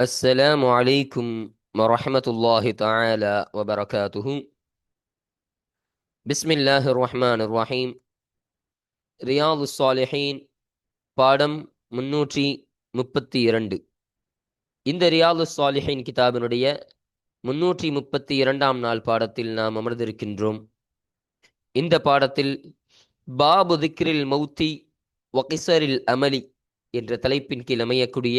السلام عليكم ورحمة الله تعالى وبركاته بسم الله الرحمن الرحيم ரியாது சாலிஹீன் பாடம் முன்னூற்றி முப்பத்தி இரண்டு இந்த ரியாது சாலிஹீன் கிதாபினுடைய முன்னூற்றி முப்பத்தி இரண்டாம் நாள் பாடத்தில் நாம் அமர்ந்திருக்கின்றோம் இந்த பாடத்தில் பாபு திக்ரில் மௌத்தி வகிசரில் அமலி என்ற தலைப்பின் கீழ் அமையக்கூடிய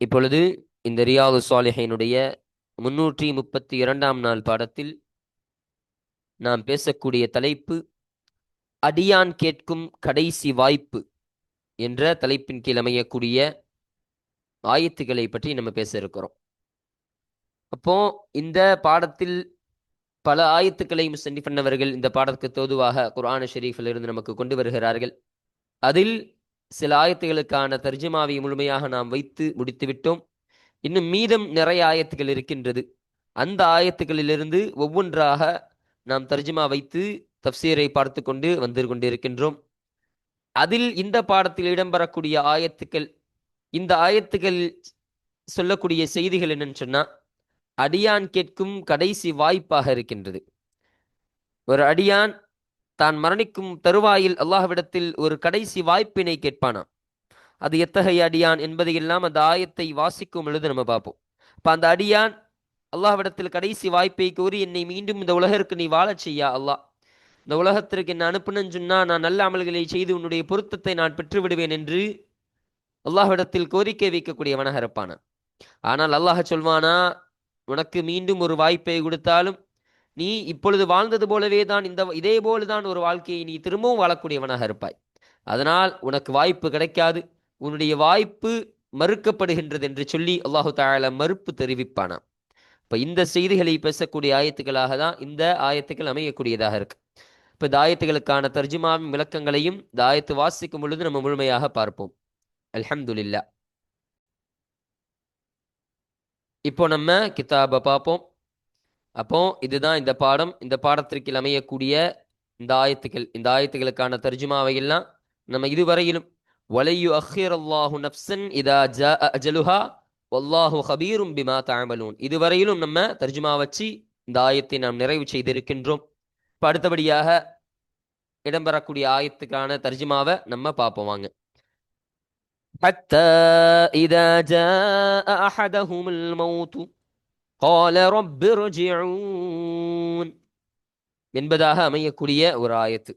இப்பொழுது இந்த ரியாது சாலிஹினுடைய முன்னூற்றி முப்பத்தி இரண்டாம் நாள் பாடத்தில் நாம் பேசக்கூடிய தலைப்பு அடியான் கேட்கும் கடைசி வாய்ப்பு என்ற தலைப்பின் கீழ் அமையக்கூடிய ஆயத்துக்களை பற்றி நம்ம பேச இருக்கிறோம். அப்போ இந்த பாடத்தில் பல ஆயத்துக்களை முசன்னி பண்ணவர்கள் இந்த பாடத்துக்கு தோதுவாக குர்ஆன ஷெரீஃபில் இருந்து நமக்கு கொண்டு வருகிறார்கள். அதில் சில ஆயத்துகளுக்கான தர்ஜிமாவை முழுமையாக நாம் வைத்து முடித்துவிட்டோம். இன்னும் மீதம் நிறைய ஆயத்துகள் இருக்கின்றது. அந்த ஆயத்துகளிலிருந்து ஒவ்வொன்றாக நாம் தர்ஜிமா வைத்து தப்சீரை பார்த்து கொண்டு வந்து கொண்டிருக்கின்றோம். அதில் இந்த பாடத்தில் இடம்பெறக்கூடிய ஆயத்துக்கள் இந்த ஆயத்துக்கள் சொல்லக்கூடிய செய்திகள் என்னன்னு சொன்னா அடியான் கேட்கும் கடைசி வாய்ப்பாக இருக்கின்றது. ஒரு அடியான் தான் மரணிக்கும் தருவாயில் அல்லாஹ்விடத்தில் ஒரு கடைசி வாய்ப்பினை கேட்பானாம். அது எத்தகைய அடியான் என்பதையெல்லாம் அந்த ஆயத்தை வாசிக்கும் பொழுது நம்ம பார்ப்போம். இப்போ அந்த அடியான் அல்லாஹ்விடத்தில் கடைசி வாய்ப்பை கோரி என்னை மீண்டும் இந்த உலகிற்கு நீ வாழச் செய்யா அல்லாஹ். இந்த உலகத்திற்கு என்ன அனுப்புனன்னு சொன்னா நான் நல்ல அமல்களை செய்து உன்னுடைய பொருத்தத்தை நான் பெற்று விடுவேன் என்று அல்லாஹ்விடத்தில் கோரிக்கை வைக்கக்கூடியவனாக இருப்பானா ஆனால் அல்லாஹ் சொல்வானா உனக்கு மீண்டும் ஒரு வாய்ப்பை கொடுத்தாலும் நீ இப்பொழுது வாழ்ந்தது போலவே தான் இந்த இதே போலதான் ஒரு வாழ்க்கையை நீ திரும்பவும் வாழக்கூடியவனாக இருப்பாய். அதனால் உனக்கு வாய்ப்பு கிடைக்காது. உன்னுடைய வாய்ப்பு மறுக்கப்படுகின்றது என்று சொல்லி அல்லாஹு தாயால மறுப்பு தெரிவிப்பானாம். இப்ப இந்த செய்திகளை பேசக்கூடிய ஆயத்துக்களாக தான் இந்த ஆயத்துக்கள் அமையக்கூடியதாக இருக்கு. இப்ப இந்த ஆயத்துகளுக்கான தர்ஜுமாவின் விளக்கங்களையும் இந்த ஆயத்து வாசிக்கும் பொழுது நம்ம முழுமையாக பார்ப்போம். அல்ஹம்துலில்லா. இப்போ நம்ம கிதாபை பார்ப்போம். அப்போ இதுதான் இந்த பாடம் இந்த பாடத்திற்கு அமையக்கூடிய இந்த ஆயத்துக்கள் இந்த ஆயத்துகளுக்கான தர்ஜுமாவை எல்லாம் நம்ம இதுவரையிலும் வலையு அஹிர் அல்லாஹு நப்சன் இதா ஜா அஜலுஹா வல்லாஹு ஹபீரும் பிமா தாமலூன் இதுவரையிலும் நம்ம தர்ஜுமா வச்சு இந்த ஆயத்தை நாம் நிறைவு செய்திருக்கின்றோம் இப்போ அடுத்தபடியாக இடம்பெறக்கூடிய ஆயத்துக்கான தர்ஜுமாவை நம்ம பார்ப்போம் வாங்க حتى إذا جاء أحدهم الموت கால ரொப்பிருஜியூன் என்பதாக அமையக்கூடிய ஒரு ஆயத்து.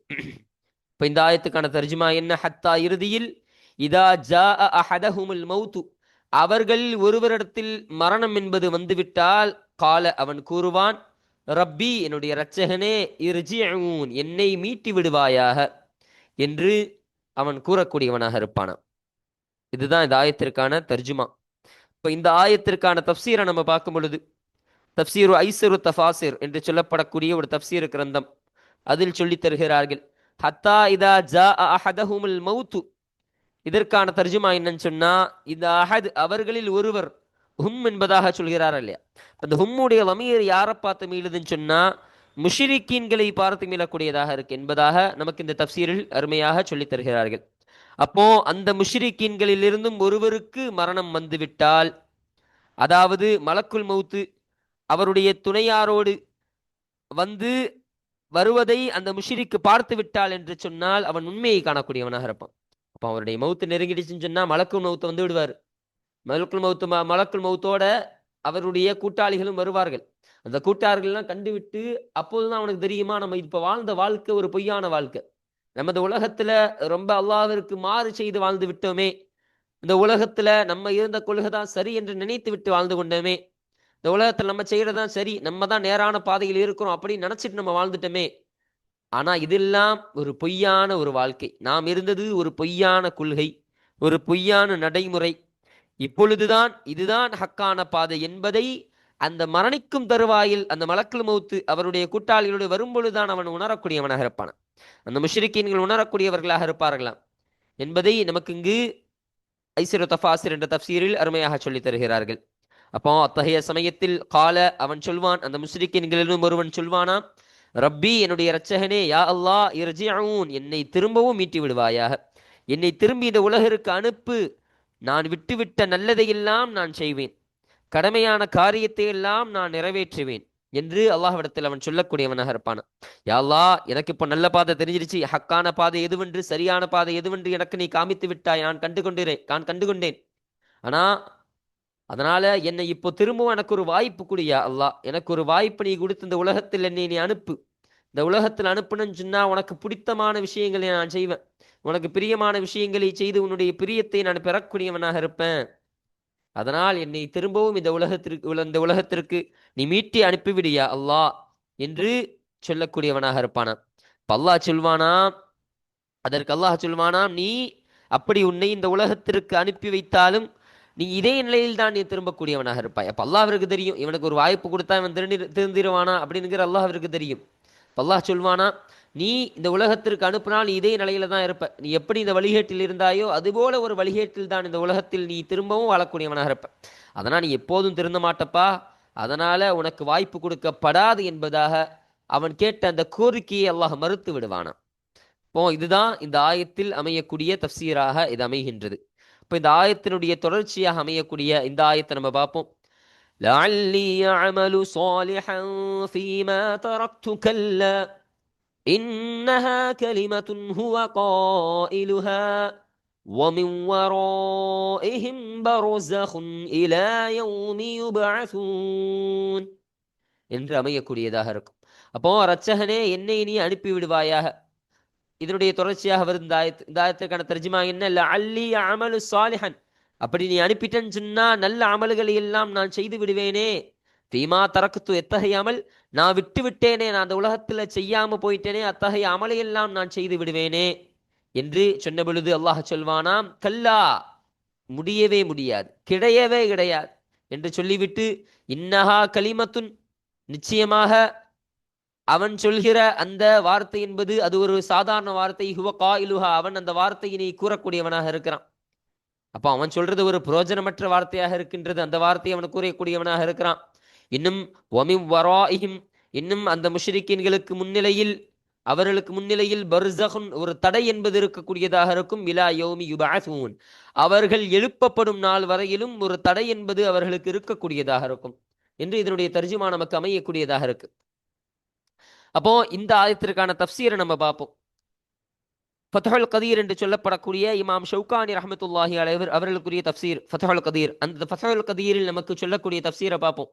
இப்போ இந்த ஆயத்துக்கான தர்ஜுமா என்ன? ஹத்தா இறுதியில் இதா ஜா அஹதஹுமுல் மௌத்து. அவர்கள் ஒருவரிடத்தில் மரணம் என்பது வந்துவிட்டால் கால அவன் கூறுவான் ரப்பி என்னுடைய இரட்சகனே இருஜியூன் என்னை மீட்டி விடுவாயாக என்று அவன் கூறக்கூடியவனாக இருப்பானான் இதுதான் இந்த ஆயத்திற்கான தர்ஜுமா. இப்போ இந்த ஆயத்திற்கான தப்சீரை நம்ம பார்க்கும் பொழுது தப்சீரு ஐசரு தஃபாசிர் என்று சொல்லப்படக்கூடிய ஒரு தப்சீர் கிரந்தம். அதில் சொல்லித் தருகிறார்கள் ஹத்தா இதா ஜா அஹதஹுமுல் மௌத்து. இதற்கான தர்ஜுமா என்னன்னு சொன்னா இந்த அஹத் அவர்களில் ஒருவர் ஹும் என்பதாக சொல்கிறார் இல்லையா? அந்த ஹும்முடைய லமீர் யாரை பார்த்து மீளுதுன்னு சொன்னா முஷிரிக்கீன்களை பார்த்து மீளக்கூடியதாக இருக்கு என்பதாக நமக்கு இந்த தப்சீரில் அருமையாக சொல்லித் தருகிறார்கள். அப்போ அந்த முஷிரிக்கீன்களிலிருந்தும் ஒருவருக்கு மரணம் வந்துவிட்டால் அதாவது மலக்குள் மௌத்து அவருடைய துணையாரோடு வந்து வருவதை அந்த முஷிரிக்கு பார்த்து விட்டால் என்று சொன்னால் அவன் உண்மையை காணக்கூடியவனாக இருப்பான். அப்போ அவருடைய மௌத்து நெருங்கிடுச்சுன்னு சொன்னால் மலக்குள் மௌத்து வந்து விடுவார். மலக்குள் மௌத்து ம- மலக்குல் மௌத்தோட அவருடைய கூட்டாளிகளும் வருவார்கள். அந்த கூட்டாளிகள்லாம் கண்டுவிட்டு அப்போதுதான் அவனுக்கு தெரியுமா நம்ம இப்போ வாழ்ந்த வாழ்க்கை ஒரு பொய்யான வாழ்க்கை. நமது உலகத்துல ரொம்ப அல்லாவிற்கு மாறு செய்து வாழ்ந்து விட்டோமே. இந்த உலகத்துல நம்ம இருந்த கொள்கை தான் சரி என்று நினைத்து விட்டு வாழ்ந்து கொண்டோமே. இந்த உலகத்தில் நம்ம செய்யறதுதான் சரி நம்ம தான் நேரான பாதையில் இருக்கிறோம் அப்படின்னு நினைச்சிட்டு நம்ம வாழ்ந்துட்டோமே. ஆனா இதெல்லாம் ஒரு பொய்யான ஒரு வாழ்க்கை. நாம் இருந்தது ஒரு பொய்யான கொள்கை ஒரு பொய்யான நடைமுறை. இப்பொழுதுதான் இதுதான் ஹக்கான பாதை என்பதை அந்த மரணிக்கும் தருவாயில் அந்த மலக்கல் மௌத்து அவருடைய கூட்டாளிகளோடு வரும்பொழுதுதான் அவன் உணரக்கூடியவனாக இருப்பான். அந்த முஷ்ரிக்கீன்கள் உணரக்கூடியவர்களாக இருப்பார்களாம் என்பதை நமக்கு இங்கு ஐசிரு தஃபாசிர் என்ற தப்சீரில் அருமையாக சொல்லித் தருகிறார்கள். அப்போ அத்தகைய சமயத்தில் கால அவன் சொல்வான் அந்த முஸ்லிக்கின்களிலும் ஒருவன் சொல்வானா ரப்பி என்னுடைய இரட்சகனே யா அல்லாஹ் இர்ஜிஊன் என்னை திரும்பவும் மீட்டி விடுவாயாக என்னை திரும்பி இந்த உலகிற்கு அனுப்பு. நான் விட்டுவிட்ட நல்லதையெல்லாம் நான் செய்வேன். கடமையான காரியத்தை எல்லாம் நான் நிறைவேற்றுவேன் என்று அல்லாஹ்விடத்தில் அவன் சொல்லக்கூடியவனாக இருப்பான். யா அல்லா எனக்கு இப்போ நல்ல பாதை தெரிஞ்சிருச்சு. ஹக்கான பாதை எதுவென்று சரியான பாதை எதுவென்று எனக்கு நீ காமித்து விட்டாய். நான் கண்டு கொண்டேன் நான் கண்டு கொண்டேன் ஆனா அதனால என்னை இப்போ திரும்பவும் எனக்கு ஒரு வாய்ப்பு குடியா அல்லாஹ் எனக்கு ஒரு வாய்ப்பு நீ கொடுத்து இந்த உலகத்தில் என்னை நீ அனுப்பு. இந்த உலகத்தில் அனுப்புனன்னு சொன்னா உனக்கு பிடித்தமான விஷயங்களை நான் செய்வேன். உனக்கு பிரியமான விஷயங்களை செய்து உன்னுடைய பிரியத்தை நான் பெறக்கூடியவனாக இருப்பேன். அதனால் என்னை திரும்பவும் இந்த உலகத்திற்கு இந்த உலகத்திற்கு நீ மீட்டி அனுப்பிவிடியா அல்லா என்று சொல்லக்கூடியவனாக இருப்பானாம். இப்ப அல்லாஹ் சொல்வானா? அதற்கு அல்லாஹ் சொல்வானாம் நீ அப்படி உன்னை இந்த உலகத்திற்கு அனுப்பி வைத்தாலும் நீ இதே நிலையில் தான் நீ திரும்பக்கூடியவனாக இருப்பாய். அப்ப அல்லாஹ்விற்கு தெரியும் இவனுக்கு ஒரு வாய்ப்பு கொடுத்தா இவன் திருந்தி திருந்திருவானா அப்படிங்கிற அல்லாஹ்விற்கு தெரியும். அப்ப அல்லாஹ் சொல்வானா நீ இந்த உலகத்திற்கு அனுப்பினால் நீ இதே நிலையில தான் இருப்ப. நீ எப்படி இந்த வழிகேட்டில் இருந்தாயோ அதுபோல ஒரு வழிகேட்டில் தான் இந்த உலகத்தில் நீ திரும்பவும் வாழக்கூடியவனாக இருப்ப. அதனால் நீ எப்போதும் திருந்த மாட்டப்பா. அதனால உனக்கு வாய்ப்பு கொடுக்கப்படாது என்பதாக அவன் கேட்ட அந்த கோரிக்கையை அல்லாஹ் மறுத்து விடுவானாம். இப்போ இதுதான் இந்த ஆயத்தில் அமையக்கூடிய தப்சீராக இது அமைகின்றது. இப்போ இந்த ஆயத்தினுடைய தொடர்ச்சியாக அமையக்கூடிய இந்த ஆயத்தை நம்ம பார்ப்போம் لعلي أعمل صالحا فيما تركت كلا إنها كلمة هو قائلها ومن ورائهم برزخ إلى يوم يبعثون என்று அமையக்கூடியதாக இருக்கும் அப்போ ரச்சகனே என்னை நீ அனுப்பி விடுவாயாக இதனுடைய தொடர்ச்சியாக வரும் இந்த ஆயத்து இந்த ஆயத்திற்கான தர்ஜிமா என்ன அல்லி அமலு சாலிஹன் அப்படி நீ அனுப்பிட்டேன்னு சொன்னா நல்ல அமல்களை எல்லாம் நான் செய்து விடுவேனே தீமா தரக்குத்து எத்தகைய அமல் நான் விட்டு விட்டேனே நான் அந்த உலகத்துல செய்யாம போயிட்டேனே அத்தகைய அமலையெல்லாம் நான் செய்து விடுவேனே என்று சொன்ன பொழுது அல்லாஹ் சொல்வானாம் கல்லா முடியவே முடியாது கிடையவே கிடையாது என்று சொல்லிவிட்டு இன்னஹா கலிமத்துன் நிச்சயமாக அவன் சொல்கிற அந்த வார்த்தை என்பது அது ஒரு சாதாரண வார்த்தை. ஹுவகா இலுஹா அவன் அந்த வார்த்தையினை கூறக்கூடியவனாக இருக்கிறான். அப்போ அவன் சொல்றது ஒரு புரோஜனமற்ற வார்த்தையாக இருக்கின்றது. அந்த வார்த்தையை அவன் கூறக்கூடியவனாக இருக்கிறான். இன்னும் ஒமிம் வராயிஹிம். இன்னும் அந்த முஷ்ரிக்கீன்களுக்கு முன்னிலையில் அவர்களுக்கு முன்னிலையில் பர்சகுன் ஒரு தடை என்பது இருக்கக்கூடியதாக இருக்கும். இலா யோமி யுபாசூன் அவர்கள் எழுப்பப்படும் நாள் வரையிலும் ஒரு தடை என்பது அவர்களுக்கு இருக்கக்கூடியதாக இருக்கும். என்று இதனுடைய தர்ஜுமா நமக்கு அமையக்கூடியதாக இருக்கு. அப்போ இந்த ஆயத்திற்கான தப்சீரை நம்ம பார்ப்போம். ஃபத்ஹுல் கதீர் என்று சொல்லப்படக்கூடிய இமாம் ஷவுகானி ரஹமத்துல்லாஹி அலைவர் அவர்களுக்குரிய தப்சீர் ஃபத்ஹுல் கதீர். அந்த ஃபத்ஹுல் கதீரில் நமக்கு சொல்லக்கூடிய தப்சீரை பார்ப்போம்.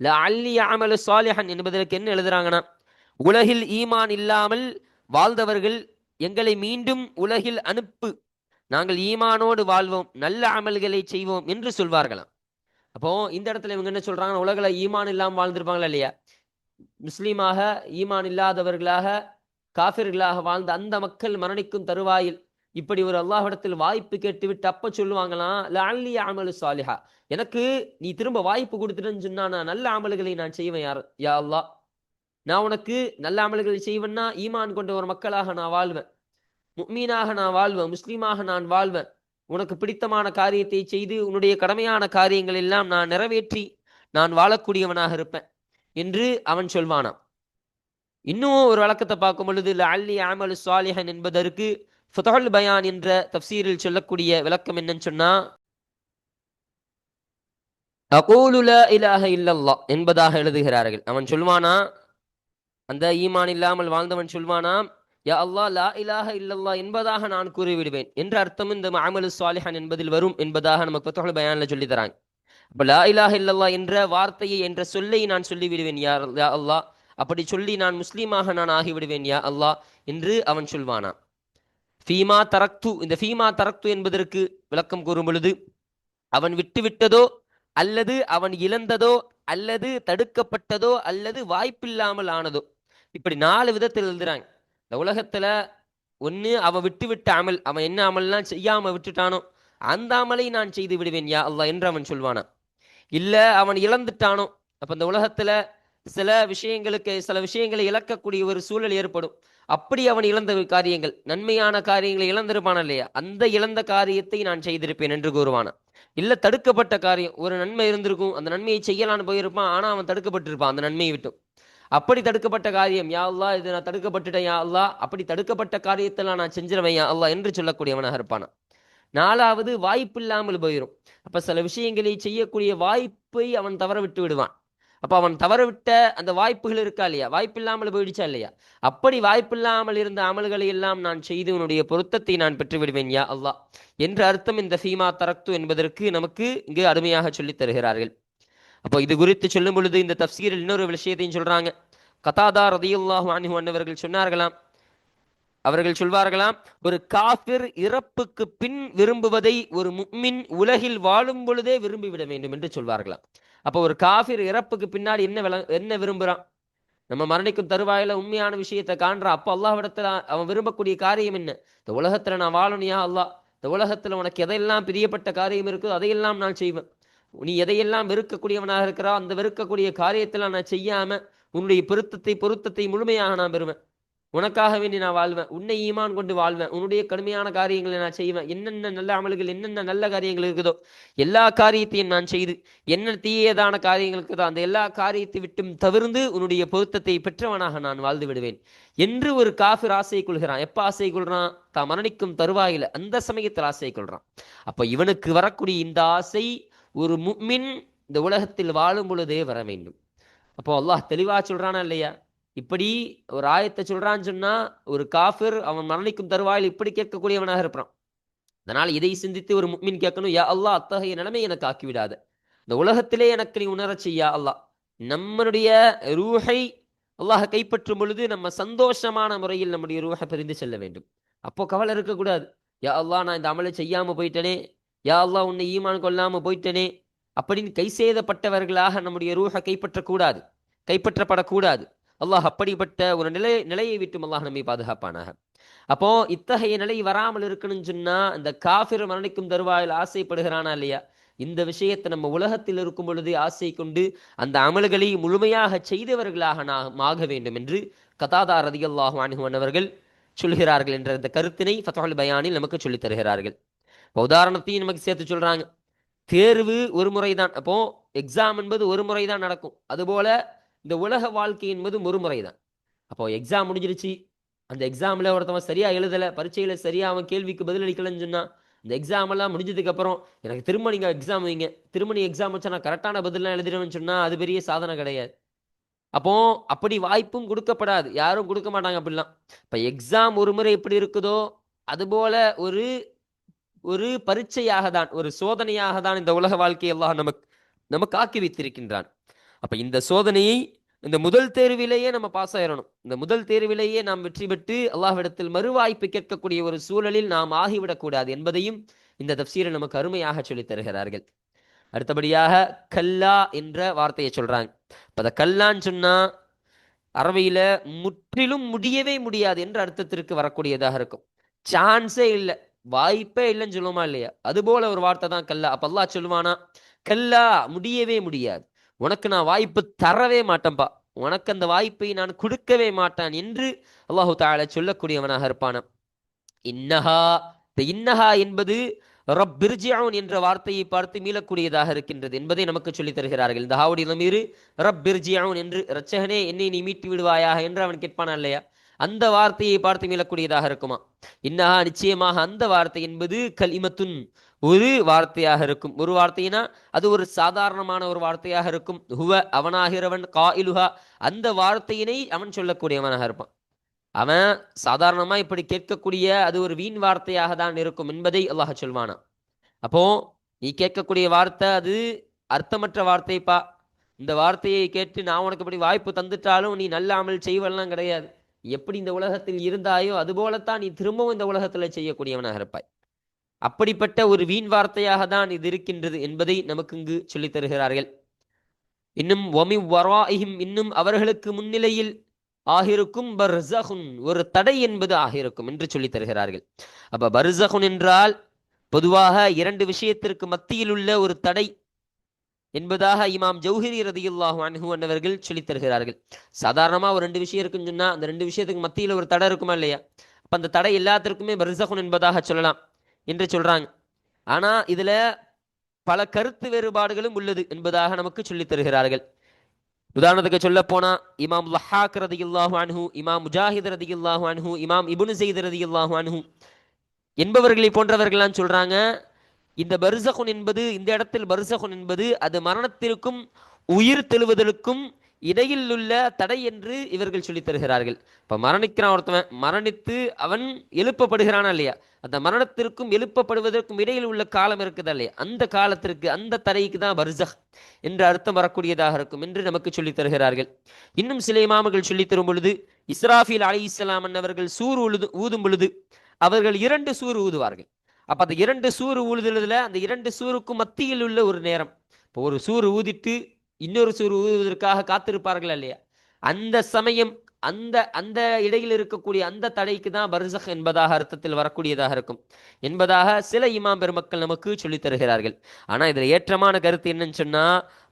ல அல்லி அமலு சாலிஹன் என்பதற்கு என்ன எழுதுறாங்கன்னா உலகில் ஈமான் இல்லாமல் வாழ்ந்தவர்கள் எங்களை மீண்டும் உலகில் அனுப்பு. நாங்கள் ஈமானோடு வாழ்வோம் நல்ல அமல்களை செய்வோம் என்று சொல்வார்களாம். அப்போ இந்த இடத்துல இவங்க என்ன சொல்றாங்க உலகில் ஈமான் இல்லாமல் வாழ்ந்திருப்பாங்களா இல்லையா? முஸ்லீமாக ஈமான் இல்லாதவர்களாக காஃபிர்களாக வாழ்ந்த அந்த மக்கள் மரணிக்கும் தருவாயில் இப்படி ஒரு அல்லாஹிடத்தில் வாய்ப்பு கேட்டுவிட்டு அப்ப சொல்லுவாங்களாம் லஅல்லி அமலு சாலிஹா எனக்கு நீ திரும்ப வாய்ப்பு கொடுத்துட்டேன்னு சொன்னா நான் நல்ல அமல்களை நான் செய்வேன் யார் யா அல்லாஹ். நான் உனக்கு நல்ல அமல்களை செய்வேன்னா ஈமான் கொண்ட ஒரு மக்களாக நான் வாழ்வேன். முக்மீனாக நான் வாழ்வேன் முஸ்லீமாக நான் வாழ்வேன். உனக்கு பிடித்தமான காரியத்தை செய்து உன்னுடைய கடமையான காரியங்கள் எல்லாம் நான் நிறைவேற்றி நான் வாழக்கூடியவனாக இருப்பேன். என்று அவன் சொல்வானாம். இன்னும் ஒரு வழக்கத்தை பார்க்கும் பொழுது அல்லி அமலு சாலிஹன் என்பதற்கு ஃபுதஹுல் பயான் என்ற தப்சீரில் சொல்லக்கூடிய விளக்கம் என்னன்னு சொன்னா அகூலு லா இல்லல்லா என்பதாக எழுதுகிறார்கள். அவன் சொல்வானா அந்த ஈமான் இல்லாமல் வாழ்ந்தவன் சொல்வானாம் யா அல்லாஹ் லா இலாக இல்லல்லா என்பதாக நான் கூறிவிடுவேன். என்ற அர்த்தம் இந்த அமலு சுவாலிஹான் என்பதில் வரும் என்பதாக நமக்கு ஃபுதஹுல் பயானில் சொல்லி தராங்க. இப்போ லா இல்லல்லா என்ற வார்த்தையை என்ற சொல்லை நான் சொல்லிவிடுவேன் யா யா அல்லா அப்படி சொல்லி நான் முஸ்லீமாக நான் ஆகிவிடுவேன் யா அல்லா என்று அவன் சொல்வானா. ஃபீமா தரக்து இந்த ஃபீமா தரக்து என்பதற்கு விளக்கம் கூறும் பொழுது அவன் விட்டுவிட்டதோ அல்லது அவன் இழந்ததோ அல்லது தடுக்கப்பட்டதோ அல்லது வாய்ப்பில்லாமல் ஆனதோ. இப்படி நாலு விதத்தில் எழுதுறாங்க. இந்த உலகத்துல ஒண்ணு அவன் விட்டு விட்ட அமல் அவன் என்ன அமல்லாம் செய்யாம விட்டுட்டானோ அந்த அமலை நான் செய்து விடுவேன் யா அல்லா என்று அவன் சொல்வானா. இல்லை அவன் இழந்துட்டானோ? அப்போ இந்த உலகத்தில் சில விஷயங்களுக்கு சில விஷயங்களை இழக்கக்கூடிய ஒரு சூழல் ஏற்படும். அப்படி அவன் இழந்த காரியங்கள் நன்மையான காரியங்களை இழந்திருப்பான் இல்லையா? அந்த இழந்த காரியத்தை நான் செய்திருப்பேன் என்று கூறுவானா இல்லை தடுக்கப்பட்ட காரியம் ஒரு நன்மை இருந்திருக்கும் அந்த நன்மையை செய்யலான்னு போயிருப்பான் ஆனால் அவன் தடுக்கப்பட்டிருப்பான் அந்த நன்மையை விட்டும். அப்படி தடுக்கப்பட்ட காரியம் யா அல்லா இது நான் தடுக்கப்பட்டுட்டேன் யா அல்லா அப்படி தடுக்கப்பட்ட காரியத்தெல்லாம் நான் செஞ்சிருவேன் யா அல்லா என்று சொல்லக்கூடியவனாக இருப்பானா நாலாவது வாய்ப்பு இல்லாமல் போயிடும் அப்ப சில விஷயங்களை செய்யக்கூடிய வாய்ப்பை அவன் தவற விட்டு விடுவான். அப்போ அவன் தவற விட்ட அந்த வாய்ப்புகள் இருக்கா இல்லையா? வாய்ப்பு இல்லாமல் போயிடுச்சா இல்லையா? அப்படி வாய்ப்பில்லாமல் இருந்த அமல்களை எல்லாம் நான் செய்து உன்னுடைய பொருத்தத்தை நான் பெற்று விடுவேன் யா அல்லா என்ற அர்த்தம் இந்த ஃபீமா தரக்து என்பதற்கு நமக்கு இங்கு அருமையாக சொல்லித் தருகிறார்கள். அப்போ இது குறித்து சொல்லும் பொழுது இந்த தப்சீரில் இன்னொரு விஷயத்தையும் சொல்றாங்க. கதாதா ரதியுல்லாஹு அன்ஹு அன்னவர்கள் சொன்னார்களாம் அவர்கள் சொல்வார்களாம் ஒரு காஃபிர் இறப்புக்கு பின் விரும்புவதை ஒரு முக்மின் உலகில் வாழும் பொழுதே விரும்பிவிட வேண்டும் என்று சொல்வார்களாம். அப்போ ஒரு காஃபிர் இறப்புக்கு பின்னாடி என்ன விள என்ன விரும்புகிறான் நம்ம மரணிக்கும் தருவாயில உண்மையான விஷயத்தை காண்றான் அப்போ அல்லாஹ்விடத்துல அவன் விரும்பக்கூடிய காரியம் என்ன? இந்த உலகத்துல நான் வாழணுயா அல்லாஹ். இந்த உலகத்துல உனக்கு எதையெல்லாம் பிரியப்பட்ட காரியம் இருக்குதோ அதையெல்லாம் நான் செய்வேன். நீ எதையெல்லாம் வெறுக்கக்கூடியவனாக இருக்கிறா அந்த வெறுக்கக்கூடிய காரியத்தெல்லாம் நான் செய்யாம உன்னுடைய பொருத்தத்தை பொருத்தத்தை முழுமையாக நான் பெறுவேன். உனக்காக வேண்டி நான் வாழ்வேன். உன்னை ஈமான் கொண்டு வாழ்வேன். உன்னுடைய கடுமையான காரியங்களை நான் செய்வேன். என்னென்ன நல்ல அமல்கள் என்னென்ன நல்ல காரியங்கள் இருக்குதோ எல்லா காரியத்தையும் நான் செய்து என்ன தீயதான காரியங்கள் இருக்குதோ அந்த எல்லா காரியத்தை விட்டும் தவிர்ந்து உன்னுடைய பொருத்தத்தை பெற்றவனாக நான் வாழ்ந்து விடுவேன். என்று ஒரு காஃபிர் ஆசை கொள்கிறான். எப்ப ஆசை கொள்றான்? தான் மரணிக்கும் தருவாயில. அந்த சமயத்தில் ஆசை கொள்றான். அப்ப இவனுக்கு வரக்கூடிய இந்த ஆசை ஒரு முக்மின் இந்த உலகத்தில் வாழும் பொழுதே வர வேண்டும். அப்போ அல்லாஹ் தெளிவா சொல்றானா இல்லையா? இப்படி ஒரு ஆயத்தை சொல்றான்னு சொன்னா ஒரு காஃபிர் அவன் மரணிக்கும் தருவாயில் இப்படி கேட்கக்கூடியவனாக இருப்பான். அதனால் இதை சிந்தித்து ஒரு முக்மின் கேட்கணும் யா அல்லாஹ் அத்தகைய நிலைமை எனக்கு ஆக்கிவிடாத இந்த உலகத்திலே எனக்கு நீ உணரச் செய்யா அல்லாஹ். நம்மளுடைய ரூஹை அல்லாஹ் கைப்பற்றும் பொழுது நம்ம சந்தோஷமான முறையில் நம்முடைய ரூஹை பிரிந்து செல்ல வேண்டும். அப்போ கவலை இருக்கக்கூடாது. யா அல்லாஹ் நான் இந்த அமலை செய்யாம போயிட்டனே. யா அல்லாஹ் உன்னை ஈமான் கொள்ளாம போயிட்டனே. அப்படின்னு கை செய்தப்பட்டவர்களாக நம்முடைய ரூஹை கைப்பற்றக்கூடாது. கைப்பற்றப்படக்கூடாது. அல்லாஹ் அப்படிப்பட்ட ஒரு நிலை நிலையை விட்டும் அல்லாஹ் நம்மை பாதுகாப்பானாக. அப்போ இத்தகைய நிலை வராமல் இருக்கணும்னு சொன்னா இந்த காஃபிர் மரணிக்கும் தருவாயில் ஆசைப்படுகிறானா இல்லையா? இந்த விஷயத்தை நம்ம உலகத்தில் இருக்கும் பொழுது ஆசை கொண்டு அந்த அமல்களை முழுமையாக செய்தவர்களாக நாம் ஆக வேண்டும் என்று கதாதா ரதியல்லாஹு அன்ஹு அவர்கள் சொல்கிறார்கள் என்ற இந்த கருத்தினை ஃபத்ஹுல் பயானில் நமக்கு சொல்லித் தருகிறார்கள். இப்போ உதாரணத்தையும் நமக்கு சேர்த்து சொல்றாங்க. தேர்வு ஒரு முறை தான் அப்போ எக்ஸாம் என்பது ஒரு முறை தான் நடக்கும். அதுபோல இந்த உலக வாழ்க்கை என்பது ஒரு முறை தான் அப்போ எக்ஸாம் முடிஞ்சிருச்சு. அந்த எக்ஸாமில் ஒருத்தவன் சரியாக எழுதலை பரீட்சையில் சரியாக அவன் கேள்விக்கு பதிலளிக்கலன்னு சொன்னான் இந்த எக்ஸாம் எல்லாம் முடிஞ்சதுக்கப்புறம் எனக்கு திரும்ப நீங்கள் எக்ஸாம் வைங்க. திரும்ப நீ எக்ஸாம் வச்சா நான் கரெக்டான பதிலாம் எழுதிடுவேன்னு சொன்னால் அது பெரிய சாதனை கிடையாது. அப்போ அப்படி வாய்ப்பும் கொடுக்கப்படாது. யாரும் கொடுக்க மாட்டாங்க அப்படிலாம். இப்போ எக்ஸாம் ஒரு முறை எப்படி இருக்குதோ அதுபோல ஒரு ஒரு பரீட்சையாக தான் ஒரு சோதனையாக தான் இந்த உலக வாழ்க்கையை எல்லாம் நமக்கு நமக்கு ஆக்கி வைத்திருக்கின்றான். அப்போ இந்த சோதனையை இந்த முதல் தேர்விலேயே நம்ம பாஸ் ஆயிடணும் இந்த முதல் தேர்விலேயே நாம் வெற்றி பெற்று அல்லாஹ்விடத்தில் மறுவாய்ப்பு கேட்கக்கூடிய ஒரு சூழலில் நாம் ஆகிவிடக்கூடாது என்பதையும் இந்த தப்சீரை நமக்கு அருமையாக சொல்லித் தருகிறார்கள். அடுத்தபடியாக கல்லா என்ற வார்த்தையை சொல்றாங்க. இப்ப அதை கல்லான்னு சொன்னா அரபியில முற்றிலும் முடியவே முடியாது என்ற அர்த்தத்திற்கு வரக்கூடியதாக இருக்கும். சான்ஸே இல்லை. வாய்ப்பே இல்லைன்னு சொல்லுவோமா இல்லையா? அது போல ஒரு வார்த்தை தான் கல்லா. அப்ப சொல்லுவானா? கல்லா முடியவே முடியாது. உனக்கு நான் வாய்ப்பு தரவே மாட்டேன்பா. உனக்கு அந்த வாய்ப்பை நான் கொடுக்கவே மாட்டான் என்று அல்லாஹு தால சொல்லக்கூடியவனாக இருப்பானாம் இன்னஹா இந்த இன்னஹா என்பது ரப்பிர்ஜியவுன் என்ற வார்த்தையை பார்த்து மீளக்கூடியதாக இருக்கின்றது என்பதை நமக்கு சொல்லித் தருகிறார்கள். இந்த ஹாவுடைய நமீறு ரப்பிர்ஜியவுன் என்று இரட்சகனே என்னை நீ மீட்டு விடுவாயாக என்று அவன் கேட்பானா இல்லையா? அந்த வார்த்தையை பார்த்து மீளக்கூடியதாக இருக்குமா? இன்னஹா நிச்சயமாக அந்த வார்த்தை என்பது கலிமத்துன் ஒரு வார்த்தையாக இருக்கும். ஒரு வார்த்தைனா அது ஒரு சாதாரணமான ஒரு வார்த்தையாக இருக்கும். ஹுவ அவனாகிறவன் கா இலுஹா அந்த வார்த்தையினை அவன் சொல்லக்கூடியவனாக இருப்பான். அவன் சாதாரணமா இப்படி கேட்கக்கூடிய அது ஒரு வீண் வார்த்தையாக தான் இருக்கும் என்பதை அல்லாஹ் சொல்வானா அப்போ நீ கேட்கக்கூடிய வார்த்தை அது அர்த்தமற்ற வார்த்தைப்பா. இந்த வார்த்தையை கேட்டு நான் உனக்கு இப்படி வாய்ப்பு தந்துட்டாலும் நீ நல்ல அமல் செய்வெல்லாம் கிடையாது. எப்படி இந்த உலகத்தில் இருந்தாயோ அதுபோலத்தான் நீ திரும்பவும் இந்த உலகத்தில் செய்யக்கூடியவனாக இருப்பாய். அப்படிப்பட்ட ஒரு வீண் வார்த்தையாக தான் இது இருக்கின்றது என்பதை நமக்கு இங்கு சொல்லித் தருகிறார்கள். இன்னும் ஒமி வராஹிம் இன்னும் அவர்களுக்கு முன்னிலையில் ஆகிருக்கும் பர்சகுன் ஒரு தடை என்பது ஆகிருக்கும் என்று சொல்லித் தருகிறார்கள். அப்ப பர்சகுன் என்றால் பொதுவாக இரண்டு விஷயத்திற்கு மத்தியில் உள்ள ஒரு தடை என்பதாக இமாம் ஜௌஹரி ரதியுல்லாஹு அன்ஹு அன்னவர்கள் சொல்லித் தருகிறார்கள். சாதாரணமா ஒரு ரெண்டு விஷயம் இருக்குன்னு சொன்னா அந்த ரெண்டு விஷயத்துக்கு மத்தியில் ஒரு தடை இருக்குமா இல்லையா? அப்ப அந்த தடை எல்லாத்திற்குமே பர்சகுன் என்பதாக சொல்லலாம். என்று சொல்றாங்க. ஆனா இதுல பல கருத்து வேறுபாடுகளும் உள்ளது என்பதாக நமக்கு சொல்லித் தருகிறார்கள். உதாரணத்துக்கு சொல்ல போனா இமாம் லஹாக் ரதியுல்லாஹு அன்ஹு இமாம் முஜாஹித் ரதி இல்லாஹு அன்ஹு இமாம் இபுனு செய்த் ரதியுல்லாஹு அன்ஹு என்பவர்களை போன்றவர்கள்லாம் சொல்றாங்க இந்த பருசகுன் என்பது இந்த இடத்தில் பருசகுன் என்பது அது மரணத்திற்கும் உயிர் தெழுவதற்கும் இடையில் உள்ள தடை என்று இவர்கள் சொல்லித் தருகிறார்கள். இப்ப மரணிக்கிறான் ஒருத்தவன் மரணித்து அவன் எழுப்பப்படுகிறானா இல்லையா? அந்த மரணத்திற்கும் எழுப்பப்படுவதற்கும் இடையில் உள்ள காலம் இருக்குதா இல்லையா? அந்த காலத்திற்கு அந்த தடைக்கு தான் பர்சக் என்று அர்த்தம் வரக்கூடியதாக இருக்கும் என்று நமக்கு சொல்லித் தருகிறார்கள். இன்னும் சில இமாமுகள் சொல்லித் தரும் பொழுது இஸ்ராஃபில் அலி இஸ்லாம் அவர்கள் சூர் உழுது ஊதும் பொழுது அவர்கள் இரண்டு சூர் ஊதுவார்கள். அப்ப அந்த இரண்டு சூறு ஊதுதல அந்த இரண்டு சூருக்கும் மத்தியில் உள்ள ஒரு நேரம். இப்போ ஒரு சூறு ஊதிட்டு இன்னொரு சூறு ஊதுவதற்காக காத்திருப்பார்கள் இல்லையா? அந்த சமயம் அந்த அந்த இடையில் இருக்கக்கூடிய அந்த தடைக்கு தான் பர்சக் என்பதாக அர்த்தத்தில் வரக்கூடியதாக இருக்கும். என்பதாக சில இமாம் பெருமக்கள் நமக்கு சொல்லித் தருகிறார்கள். ஆனால் இதில் ஏற்றமான கருத்து என்னன்னு சொன்னா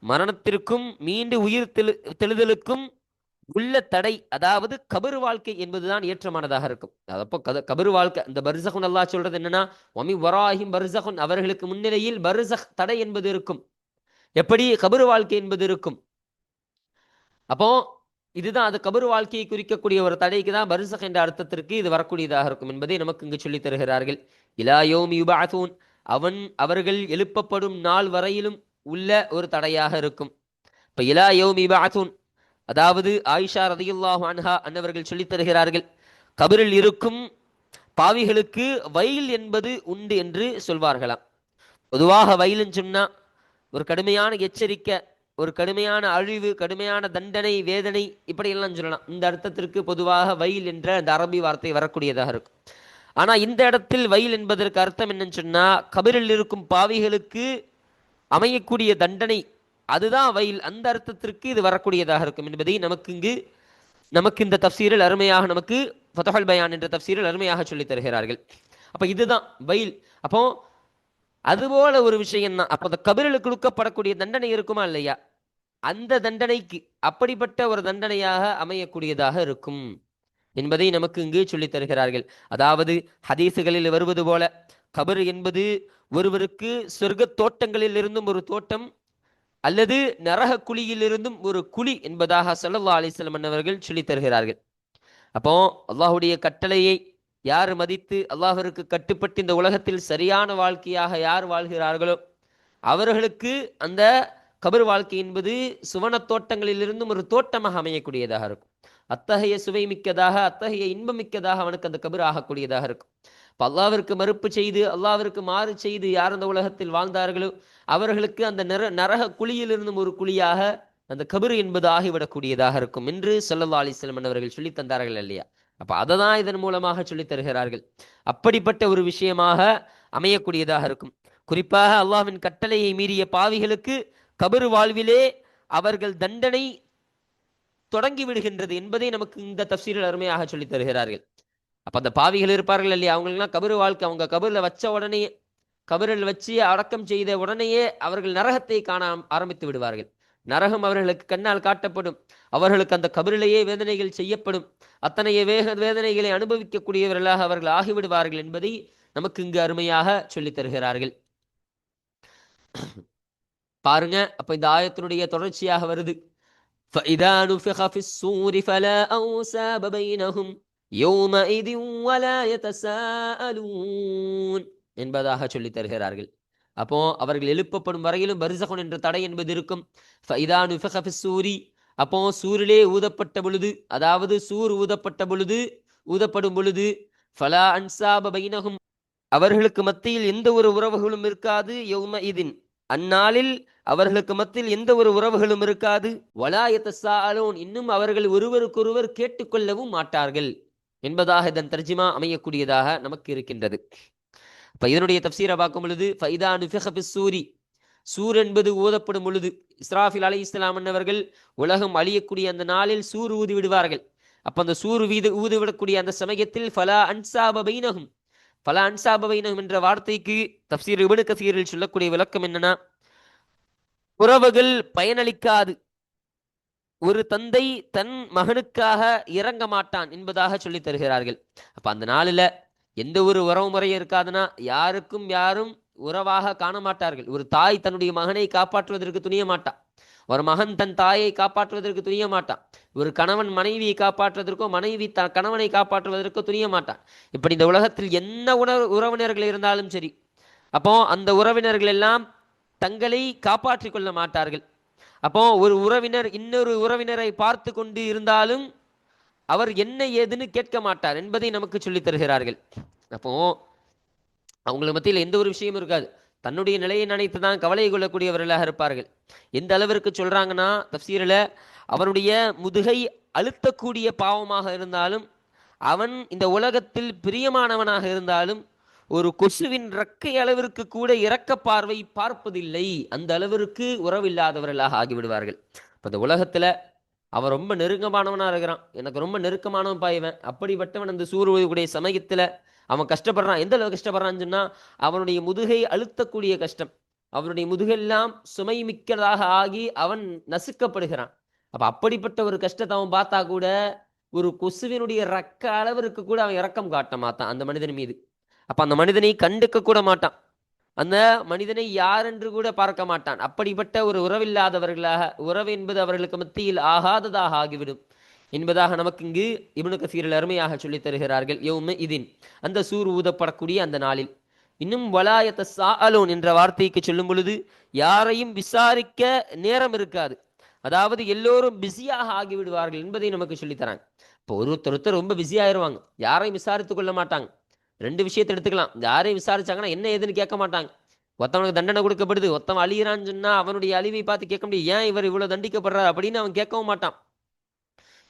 மரணத்திற்கும் மீண்டு உயிர் தெழு தெழுதலுக்கும் உள்ள தடை அதாவது கபரு வாழ்க்கை என்பதுதான் ஏற்றமானதாக இருக்கும். அதப்போ கத கபரு வாழ்க்கை இந்த பர்சகுன் அல்லா சொல்றது என்னன்னா ஒமி வராஹிம் பர்சகுன் அவர்களுக்கு முன்னிலையில் பர்சக் தடை என்பது இருக்கும். எப்படி கபரு வாழ்க்கை என்பது இருக்கும்? அப்போ இதுதான் அது கபரு வாழ்க்கையை குறிக்கக்கூடிய ஒரு தடைக்கு தான் பர்சக் என்ற அர்த்தத்திற்கு இது வரக்கூடியதாக இருக்கும் என்பதை நமக்கு இங்கு சொல்லித் தருகிறார்கள். இலாயோம் யுபாசூன் அவன் அவர்கள் எழுப்பப்படும் நாள் வரையிலும் உள்ள ஒரு தடையாக இருக்கும். இப்ப இலாயோம் யுபாசூன் அதாவது ஆயிஷா ரதியுல்லாஹ் அன்ஹா அன்னவர்கள் சொல்லித் தருகிறார்கள் கபரில் இருக்கும் பாவிகளுக்கு வயல் என்பது உண்டு என்று சொல்வார்களாம். பொதுவாக வயலுன்னு சொன்னா ஒரு கடுமையான எச்சரிக்கை ஒரு கடுமையான அழிவு கடுமையான தண்டனை வேதனை இப்படியெல்லாம் சொல்லலாம். இந்த அர்த்தத்திற்கு பொதுவாக வயல் என்ற அந்த அரபி வார்த்தை வரக்கூடியதாக இருக்கும். ஆனால் இந்த இடத்தில் வயல் என்பதற்கு அர்த்தம் என்னன்னு சொன்னால் கபிரில் இருக்கும் பாவிகளுக்கு அமையக்கூடிய தண்டனை அதுதான் வயல். அந்த அர்த்தத்திற்கு இது வரக்கூடியதாக இருக்கும் என்பதை நமக்கு இங்கு நமக்கு இந்த தப்சீரில் அருமையாக நமக்கு ஃபதஹல் பயான் என்ற தப்சீரில் அருமையாக சொல்லித் தருகிறார்கள். அப்போ இதுதான் வயல். அப்போ அதுபோல ஒரு விஷயம் தான் அப்போ அந்த கபிரலுக்கு கொடுக்கப்படக்கூடிய தண்டனை இருக்குமா இல்லையா? அந்த தண்டனைக்கு அப்படிப்பட்ட ஒரு தண்டனையாக அமையக்கூடியதாக இருக்கும் என்பதை நமக்கு இங்கு சொல்லித் தருகிறார்கள். அதாவது ஹதீசுகளில் வருவது போல கபர் என்பது ஒருவருக்கு சொர்க்க தோட்டங்களில் இருந்தும் ஒரு தோட்டம் அல்லது நரக குழியிலிருந்தும் ஒரு குழி என்பதாக சல்லா அலிஸ்லம் அவர்கள் சொல்லித் தருகிறார்கள். அப்போ அல்லாஹுடைய கட்டளையை யார் மதித்து அல்லாஹருக்கு கட்டுப்பட்டு இந்த உலகத்தில் சரியான வாழ்க்கையாக யார் வாழ்கிறார்களோ அவர்களுக்கு அந்த கபர் வாழ்க்கை என்பது சுவன தோட்டங்களிலிருந்தும் ஒரு தோட்டமாக அமையக்கூடியதாக இருக்கும். அத்தகைய சுவை மிக்கதாக அத்தகைய இன்பம் மிக்கதாக அவனுக்கு அந்த கபர் ஆகக்கூடியதாக இருக்கும். இப்போ அல்லாவிற்கு மறுப்பு செய்து அல்லாவிற்கு மாறு செய்து யார் அந்த உலகத்தில் வாழ்ந்தார்களோ அவர்களுக்கு அந்த நர நரக குழியிலிருந்தும் ஒரு குழியாக அந்த கபரு என்பது ஆகிவிடக்கூடியதாக இருக்கும் என்று சொல்லல்லா அலிஸ்லமன் அவர்கள் சொல்லி தந்தார்கள் இல்லையா? அப்போ அதை தான் இதன் மூலமாக சொல்லித் தருகிறார்கள். அப்படிப்பட்ட ஒரு விஷயமாக அமையக்கூடியதாக இருக்கும். குறிப்பாக அல்லாஹ்வின் கட்டளையை மீறிய பாவிகளுக்கு கபரு வாழ்விலே அவர்கள் தண்டனை தொடங்கி விடுகின்றது என்பதை நமக்கு இந்த தப்சீரில் அருமையாக சொல்லித் தருகிறார்கள். அப்ப அந்த பாவிகள் இருப்பார்கள் இல்லையா? அவங்களுக்குலாம் கபரு வாழ்க்கை. அவங்க கபருல வச்ச உடனே கபரில் வச்சு அடக்கம் செய்த உடனேயே அவர்கள் நரகத்தை காண ஆரம்பித்து விடுவார்கள். நரகம் அவர்களுக்கு கண்ணால் காட்டப்படும் அவர்களுக்கு அந்த கபரிலேயே வேதனைகள் செய்யப்படும் அத்தனைய வேக வேதனைகளை அனுபவிக்கக்கூடியவர்களாக அவர்கள் ஆகிவிடுவார்கள் என்பதை நமக்கு இங்கு அருமையாக சொல்லித் தருகிறார்கள் பாருங்க அப்ப இந்த ஆயத்தினுடைய தொடர்ச்சியாக வருது فإذا نفخ في الصور فلا أنساب بينهم يومئذ ولا يتساءلون என்பதாக சொல்லித் தருகிறார்கள் அப்போ அவர்கள் எழுப்பப்படும் வரையிலும் பரிசகன் என்ற தடை என்பது இருக்கும். சூரி. அப்போ சூரிலே ஊதப்பட்ட பொழுது அதாவது சூர் ஊதப்பட்ட பொழுது ஊதப்படும் பொழுது ஃபலா அன்சாப பைனகும் அவர்களுக்கு மத்தியில் எந்த ஒரு உறவுகளும் இருக்காது யௌம இதின். அந்நாளில் அவர்களுக்கு மத்தியில் எந்த ஒரு உறவுகளும் இருக்காது. வலாயத்தாலோன் இன்னும் அவர்கள் ஒருவருக்கொருவர் கேட்டுக்கொள்ளவும் மாட்டார்கள் என்பதாக இதன் தர்ஜிமா அமையக்கூடியதாக நமக்கு இருக்கின்றது. இப்ப இதனுடைய தப்சீரை பார்க்கும் பொழுது ஃபைதா நுஃபிஹ சூரி. சூர் என்பது ஊதப்படும் பொழுது இஸ்ராஃபில் அலி இஸ்லாம் அவர்கள் உலகம் அழியக்கூடிய அந்த நாளில் சூர் ஊதி விடுவார்கள். அப்ப அந்த சூர் வீது ஊது விடக்கூடிய அந்த சமயத்தில் ஃபலா அன்சாபபைனகும் ஃபலா அன்சாபபைனகும் என்ற வார்த்தைக்கு தப்சீர் இபனு கசீரில் சொல்லக்கூடிய விளக்கம் என்னன்னா உறவுகள் பயனளிக்காது. ஒரு தந்தை தன் மகனுக்காக இறங்க மாட்டான் என்பதாக சொல்லித் தருகிறார்கள். அப்ப அந்த நாளில் எந்த ஒரு உறவு முறையும் இருக்காதுன்னா யாருக்கும் யாரும் உறவாக காண மாட்டார்கள். ஒரு தாய் தன்னுடைய மகனை காப்பாற்றுவதற்கு துணிய மாட்டான். ஒரு மகன் தன் தாயை காப்பாற்றுவதற்கு துணிய மாட்டான். ஒரு கணவன் மனைவியை காப்பாற்றுவதற்கோ மனைவி த கணவனை காப்பாற்றுவதற்கோ துணிய மாட்டான். இப்படி இந்த உலகத்தில் என்ன உணவு உறவினர்கள் இருந்தாலும் சரி அப்போ அந்த உறவினர்கள் எல்லாம் தங்களை காப்பாற்றிக் கொள்ள மாட்டார்கள். அப்போ ஒரு உறவினர் இன்னொரு உறவினரை பார்த்து கொண்டு இருந்தாலும் அவர் என்ன ஏதுன்னு கேட்க மாட்டார் என்பதை நமக்கு சொல்லித் தருகிறார்கள். அப்போ அவங்களுக்கு மத்தியில் எந்த ஒரு விஷயமும் இருக்காது. தன்னுடைய நிலையை நினைத்து தான் கவலை கொள்ளக்கூடியவர்களாக இருப்பார்கள். எந்த அளவிற்கு சொல்றாங்கன்னா தப்சீரில் அவனுடைய முதுகை அழுத்தக்கூடிய பாவமாக இருந்தாலும் அவன் இந்த உலகத்தில் பிரியமானவனாக இருந்தாலும் ஒரு கொசுவின் ரக்கை அளவிற்கு கூட இறக்க பார்வை பார்ப்பதில்லை. அந்த அளவிற்கு உறவில்லாதவர்களாக ஆகிவிடுவார்கள். இப்போ இந்த உலகத்தில் அவன் ரொம்ப நெருக்கமானவனா இருக்கிறான். எனக்கு ரொம்ப நெருக்கமானவன் பாய்வன். அப்படிப்பட்டவன் அந்த சூரிய சமயத்துல அவன் கஷ்டப்படுறான். எந்த அளவு கஷ்டப்படுறான்னு சொன்னா அவனுடைய முதுகை அழுத்தக்கூடிய கஷ்டம். அவனுடைய முதுகெல்லாம் சுமை மிக்கதாக ஆகி அவன் நசுக்கப்படுகிறான். அப்ப அப்படிப்பட்ட ஒரு கஷ்டத்தை அவன் பார்த்தா கூட ஒரு கொசுவினுடைய ரக்க அளவிற்கு கூட அவன் இறக்கம் காட்ட மாட்டான் அந்த மனிதன் மீது. அப்ப அந்த மனிதனை கண்டுக்க கூட மாட்டான். அந்த மனிதனை யார் என்று கூட பார்க்க மாட்டான். அப்படிப்பட்ட ஒரு உறவில்லாதவர்களாக உறவு என்பது அவர்களுக்கு மத்தியில் ஆகாததாக ஆகிவிடும். என்பதாக நமக்கு இங்கு இப்னு கசீரில் அருமையாக சொல்லித் தருகிறார்கள். யௌம இதின். அந்த சூர் ஊதப்படக்கூடிய அந்த நாளில். இன்னும் வலாயத்த சாலோன் என்ற வார்த்தைக்கு சொல்லும் பொழுது யாரையும் விசாரிக்க நேரம் இருக்காது. அதாவது எல்லோரும் பிஸியாக ஆகிவிடுவார்கள் என்பதை நமக்கு சொல்லித் தராங்க. இப்போ ஒருத்தர் ஒருத்தர் ரொம்ப பிஸி ஆயிடுவாங்க யாரையும் விசாரித்துக் கொள்ள மாட்டாங்க. ரெண்டு விஷயத்தை எடுத்துக்கலாம். யாரையும் விசாரிச்சாங்கன்னா என்ன ஏதுன்னு கேட்க மாட்டாங்க. ஒருத்தவனுக்கு தண்டனை கொடுக்கப்படுது. ஒருத்தவன் அழியிறான்னு சொன்னா அவனுடைய அழிவை பார்த்து கேட்க முடியும். ஏன் இவர் இவ்வளவு தண்டிக்கப்படுறாரு அப்படின்னு அவன் கேட்கவும் மாட்டான்.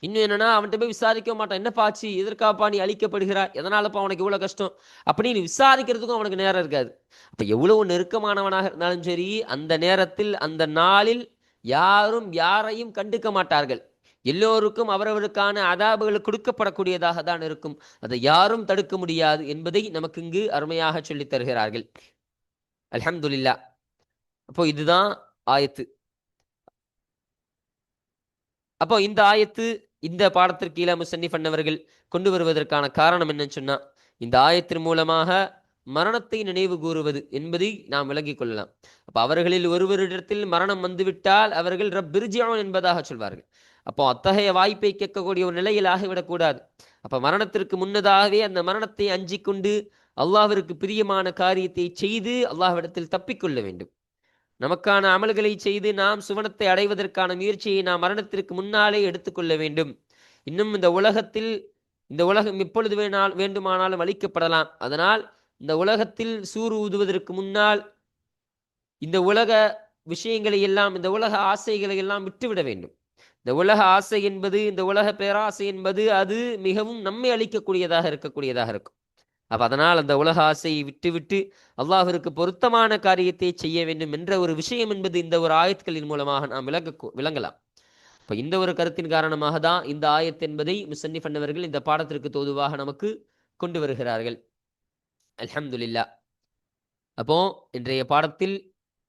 இன்னும் என்னன்னா அவன்கிட்ட போய் விசாரிக்க மாட்டான். என்னப்பா ஆச்சு? எதற்காப்பா நீ அழிக்கப்படுகிறா எதனாலப்பா அவனுக்கு இவ்வளோ கஷ்டம்? அப்படின்னு விசாரிக்கிறதுக்கும் அவனுக்கு நேரம் இருக்காது. அப்போ எவ்வளவு நெருக்கமானவனாக இருந்தாலும் சரி அந்த நேரத்தில் அந்த நாளில் யாரும் யாரையும் கண்டுக்க மாட்டார்கள். எல்லோருக்கும் அவரவருக்கான அதாபுகள் கொடுக்கப்படக்கூடியதாக தான் இருக்கும். அதை யாரும் தடுக்க முடியாது என்பதை நமக்கு இங்கு அருமையாக சொல்லித் தருகிறார்கள். அலமதுல்லா அப்போ இதுதான் ஆயத்து. அப்போ இந்த ஆயத்து இந்த பாடத்திற்கு கீழே முசன்னிஃப் கொண்டு வருவதற்கான காரணம் என்னன்னு சொன்னா இந்த ஆயத்தின் மூலமாக மரணத்தை நினைவு கூறுவது என்பதை நாம் விளங்கிக் கொள்ளலாம். அப்ப அவர்களில் ஒருவரிடத்தில் மரணம் வந்துவிட்டால் அவர்கள் ரப்பிர்ஜியான் என்பதாக சொல்வார்கள். அப்போ அத்தகைய வாய்ப்பை கேட்கக்கூடிய ஒரு நிலையில் ஆகிவிடக்கூடாது. அப்ப மரணத்திற்கு முன்னதாகவே அந்த மரணத்தை அஞ்சி கொண்டு அல்லாஹிற்கு பிரியமான காரியத்தை செய்து அல்லாஹ்விடத்தில் தப்பிக்கொள்ள வேண்டும். நமக்கான அமல்களை செய்து நாம் சுவனத்தை அடைவதற்கான முயற்சியை நாம் மரணத்திற்கு முன்னாலே எடுத்துக்கொள்ள வேண்டும். இன்னும் இந்த உலகத்தில் இந்த உலகம் எப்பொழுது வேணால் வேண்டுமானாலும் அழிக்கப்படலாம். அதனால் இந்த உலகத்தில் சூறு ஊதுவதற்கு முன்னால் இந்த உலக விஷயங்களை எல்லாம் இந்த உலக ஆசைகளை எல்லாம் விட்டுவிட வேண்டும். இந்த உலக ஆசை என்பது இந்த உலக பேராசை என்பது அது மிகவும் நம்மை அளிக்கக்கூடியதாக இருக்கக்கூடியதாக இருக்கும். அப்ப அதனால் அந்த உலக ஆசையை விட்டுவிட்டு அல்லாஹிற்கு பொருத்தமான காரியத்தை செய்ய வேண்டும் என்ற ஒரு விஷயம் என்பது இந்த ஒரு ஆயத்துக்களின் மூலமாக நாம் விளங்க விளங்கலாம். இப்ப இந்த ஒரு கருத்தின் காரணமாக தான் இந்த ஆயத் என்பதை முசன்னிஃப் அன்னவர்கள் இந்த பாடத்திற்கு தோதுவாக நமக்கு கொண்டு வருகிறார்கள். அல்ஹம்துலில்லா. அப்போ இன்றைய பாடத்தில்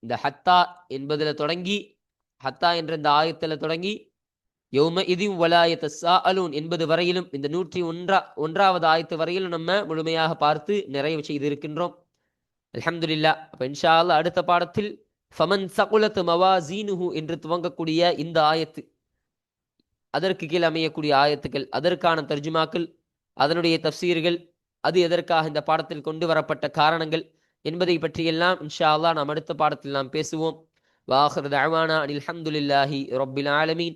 இந்த ஹத்தா என்பதில் தொடங்கி ஹத்தா என்ற இந்த ஆயத்தில் தொடங்கி யௌம இதிம் வலாயத்த சா அலூன் என்பது வரையிலும் இந்த நூற்றி ஒன்றா ஒன்றாவது ஆயத்து வரையிலும் நம்ம முழுமையாக பார்த்து நிறைவு செய்திருக்கின்றோம். அலமதுல்லா அப்போ இன்ஷா அல்லாஹ் அடுத்த பாடத்தில் ஃபமன் சகுலத் மவாசீனுஹு என்று துவங்கக்கூடிய இந்த ஆயத்து. அதற்கு கீழ் அமையக்கூடிய ஆயத்துக்கள் அதற்கான தர்ஜுமாக்கள் அதனுடைய தப்சீர்கள் அது எதற்காக இந்த பாடத்தில் கொண்டு வரப்பட்ட காரணங்கள் என்பதை பற்றியெல்லாம் இன்ஷா அல்லா நாம் அடுத்த பாடத்தில் நாம் பேசுவோம். வாஹர் தஅவானா அனில் ஹம்துலில்லாஹி ரப்பில் ஆலமீன்.